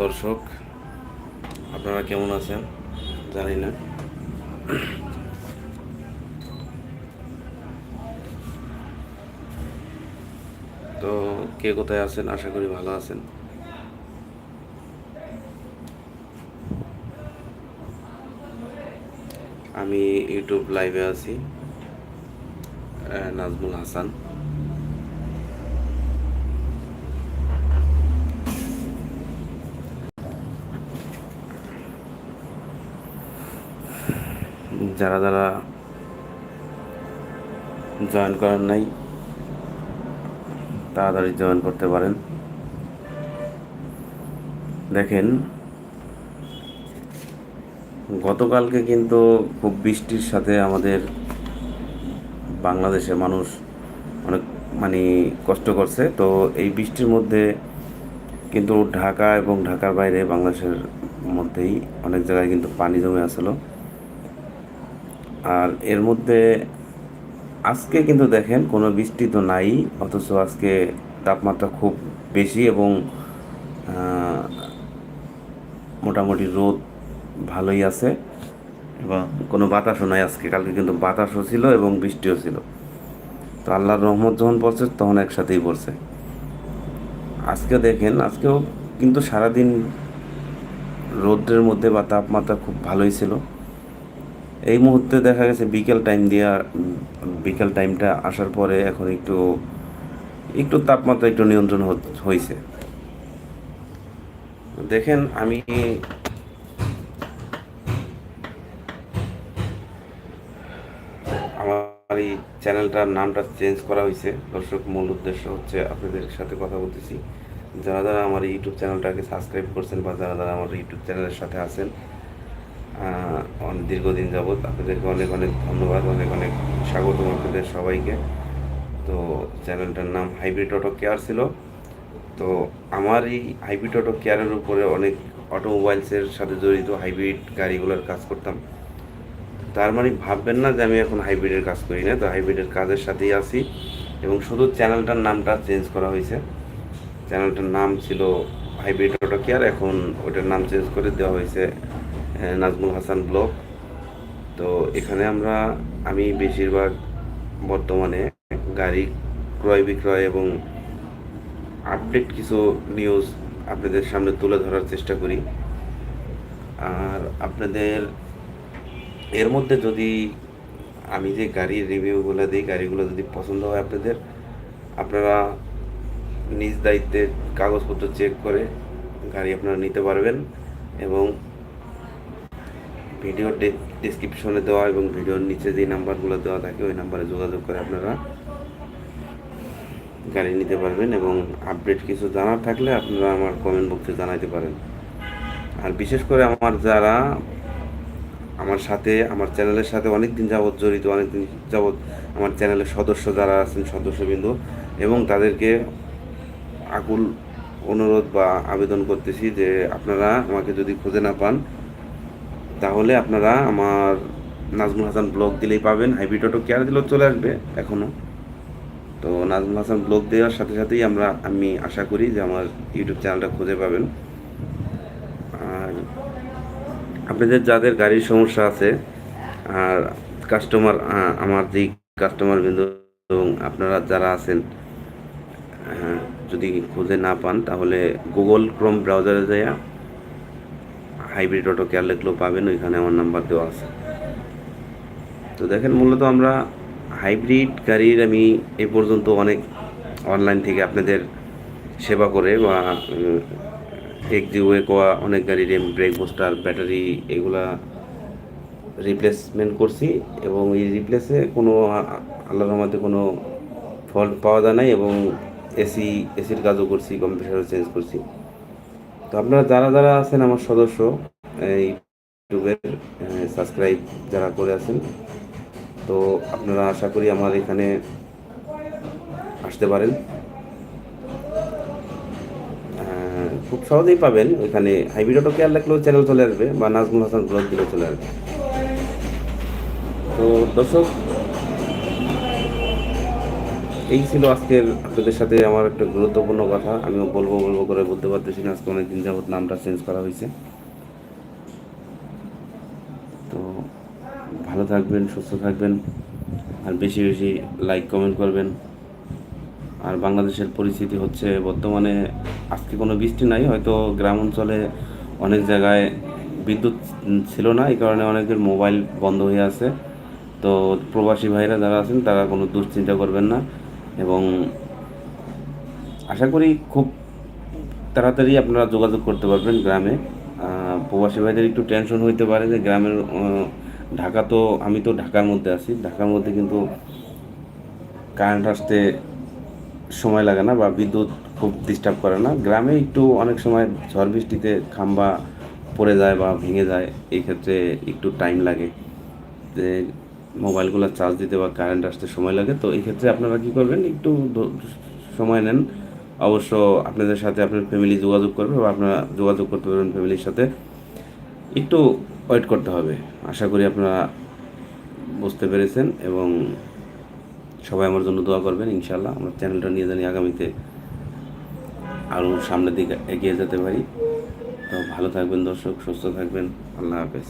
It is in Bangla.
দর্শক, আপনারা কেমন আছেন? জানি না। তো কে কোথায় আছেন? আশা করি ভালো আছেন। আমি ইউটিউব লাইভে আছি নাজমুল হাসান। যারা যারা জয়েন করেন নাই, তাড়াতাড়ি জয়েন করতে পারেন। দেখেন, গতকালকে কিন্তু খুব বৃষ্টির সাথে আমাদের বাংলাদেশের মানুষ অনেক মানে কষ্ট করছে। তো এই বৃষ্টির মধ্যে কিন্তু ঢাকা এবং ঢাকার বাইরে বাংলাদেশের মধ্যেই অনেক জায়গায় কিন্তু পানি জমে আসলো। আর এর মধ্যে আজকে কিন্তু দেখেন কোনো বৃষ্টি তো নাই, অথচ আজকে তাপমাত্রা খুব বেশি এবং মোটামুটি রোদ ভালোই আছে এবং কোনো বাতাসও নাই আজকে। কালকে কিন্তু বাতাসও ছিল এবং বৃষ্টিও ছিল। তো আল্লাহর রহমত যখন পড়ছে তখন একসাথেই পড়ছে। আজকে দেখেন, আজকেও কিন্তু সারাদিন রোদ্রের মধ্যে বা তাপমাত্রা খুব ভালোই ছিল। এই মুহূর্তে দেখা গেছে বিকেল টাইম দিয়া বিকেল টাইমটা আসার পরে এখন একটু একটু তাপমাত্রা একটু নিয়ন্ত্রণ হয়েছে দেখেন আমি আমার এই চ্যানেলটার নামটা চেঞ্জ করা হয়েছে দর্শক, মূল উদ্দেশ্য হচ্ছে আপনাদের সাথে কথা বলতেছি। যারা যারা আমার ইউটিউব চ্যানেলটাকে সাবস্ক্রাইব করছেন বা যারা যারা আমার ইউটিউব চ্যানেলের সাথে আছেন দীর্ঘদিন যাবৎ আপনাদেরকে অনেক অনেক ধন্যবাদ, অনেক অনেক স্বাগতম আপনাদের সবাইকে। তো চ্যানেলটার নাম হাইব্রিড অটো কেয়ার ছিল। তো আমার এই হাইব্রিড অটো কেয়ারের উপরে অনেক অটোমোবাইলসের সাথে জড়িত হাইব্রিড গাড়িগুলোর কাজ করতাম। তার মানে ভাববেন না যে আমি এখন হাইব্রিডের কাজ করি না, তো হাইব্রিডের কাজের সাথেই আছি এবং শুধু চ্যানেলটার নামটা চেঞ্জ করা হয়েছে। চ্যানেলটার নাম ছিল হাইব্রিড অটো কেয়ার, এখন ওটার নাম চেঞ্জ করে দেওয়া হয়েছে নাজমুল হাসান ব্লগ। তো এখানে আমরা, আমি বেশিরভাগ বর্তমানে গাড়ি ক্রয় বিক্রয় এবং আপডেট কিছু নিউজ আপনাদের সামনে তুলে ধরার চেষ্টা করি। আর আপনাদের, এর মধ্যে যদি আমি যে গাড়ির রিভিউগুলো দিই, গাড়িগুলো যদি পছন্দ হয় আপনাদের, আপনারা নিজ দায়িত্বে কাগজপত্র চেক করে গাড়ি আপনারা নিতে পারবেন এবং ভিডিও ডিসক্রিপশনে দেওয়া এবং ভিডিওর নিচে যে নাম্বারগুলো দেওয়া থাকে, ওই নাম্বারে যোগাযোগ করে আপনারা গাড়ি নিতে পারবেন এবং আপডেট কিছু জানার থাকলে আপনারা আমার কমেন্ট বক্সে জানাইতে পারেন। আর বিশেষ করে আমার যারা আমার সাথে, আমার চ্যানেলের সাথে অনেক দিন যাবৎ জড়িত অনেক দিন যাবৎ আমার চ্যানেলের সদস্য যারা আছেন, সদস্যবৃন্দ, এবং তাদেরকে আকুল অনুরোধ বা আবেদন করতেছি যে আপনারা আমাকে যদি খুঁজে না পান তাহলে আপনারা আমার নাজমুল হাসান ব্লগ দিলেই পাবেন। হাইব্রিড অটো কেয়ার দিলেও চলে আসবে এখনও তো নাজমুল হাসান ব্লগ দেওয়ার সাথে সাথেই আমরা, আমি আশা করি যে আমার ইউটিউব চ্যানেলটা খুঁজে পাবেন। আর আপনাদের যাদের গাড়ির সমস্যা আছে, আর কাস্টমার আমার যেই কাস্টমার বিন্দু এবং আপনারা যারা আছেন যদি খুঁজে না পান, তাহলে গুগল ক্রোম ব্রাউজারে যাইয়া হাইব্রিড অটো কেয়ার লিখলেও পাবেন, ওইখানে আমার নাম্বার দেওয়া আছে। তো দেখেন, মূলত আমরা হাইব্রিড গাড়ির আমি এ পর্যন্ত অনেক অনলাইন থেকে আপনাদের সেবা করে বা এক্সিওয়ে কোয়া অনেক গাড়ির ব্রেক বুস্টার ব্যাটারি এগুলা রিপ্লেসমেন্ট করছি এবং এই রিপ্লেসে কোনো আল্লাহর রহমতে কোনো ফল্ট পাওয়া যায় নাই এবং এসি এসির কাজও করছি কম্পিউটারও চেঞ্জ করছি। তো আপনারা যারা যারা আছেন আমার সদস্য, এই ইউটিউবের সাবস্ক্রাইব যারা করে আছেন, তো আপনারা আশা করি আমার এখানে আসতে পারেন। খুব সহজেই পাবেন ওইখানে হাইব্রিড অটো কেয়ার লাগলেও চ্যানেল চলে আসবে বা নাজমুল হাসান ব্লগ দিলেও চলে আসবে। তো দর্শক এই ছিল আজকের আপনাদের সাথে আমার একটা গুরুত্বপূর্ণ কথা। আমিও বলব বলব করে বলতে পারতেছি না, আজকে অনেকদিন যাবত নামটা চেঞ্জ করা হয়েছে। তো ভালো থাকবেন, সুস্থ থাকবেন, আর বেশি বেশি লাইক কমেন্ট করবেন। আর বাংলাদেশের পরিস্থিতি হচ্ছে, বর্তমানে আজকে কোনো বৃষ্টি নাই, হয়তো গ্রাম অঞ্চলে অনেক জায়গায় বিদ্যুৎ ছিল না, এই কারণে অনেকের মোবাইল বন্ধ হয়ে আছে। তো প্রবাসী ভাইরা যারা আছেন, তারা কোনো দুশ্চিন্তা করবেন না। এবং আশা করি খুব তাড়াতাড়ি আপনারা যোগাযোগ করতে পারবেন গ্রামে। প্রবাসী ভাইদের একটু টেনশন হইতে পারে যে গ্রামের ঢাকা তো, আমি তো ঢাকার মধ্যে আছি। ঢাকার মধ্যে কিন্তু কারেন্ট আসতে সময় লাগে না বা বিদ্যুৎ খুব ডিস্টার্ব করে না। গ্রামে একটু অনেক সময় ঝড় বৃষ্টিতে খাম্বা পড়ে যায় বা ভেঙে যায়, এই ক্ষেত্রে একটু টাইম লাগে। যে মোবাইলগুলো চার্জ দিতে বা কারেন্ট আসতে সময় লাগে, তো এই ক্ষেত্রে আপনারা কী করবেন, একটু সময় নেন। অবশ্য আপনাদের সাথে আপনার ফ্যামিলি যোগাযোগ করবে বা আপনারা যোগাযোগ করতে পারবেন ফ্যামিলির সাথে। একটু ওয়েট করতে হবে, আশা করি আপনারা বুঝতে পেরেছেন এবং সবাই আমার জন্য দোয়া করবেন ইনশাল্লাহ আমার চ্যানেলটা নিয়ে জানি আগামীতে আরও সামনের দিকে এগিয়ে যেতে পারি। তো ভালো থাকবেন দর্শক, সুস্থ থাকবেন, আল্লাহ হাফেজ।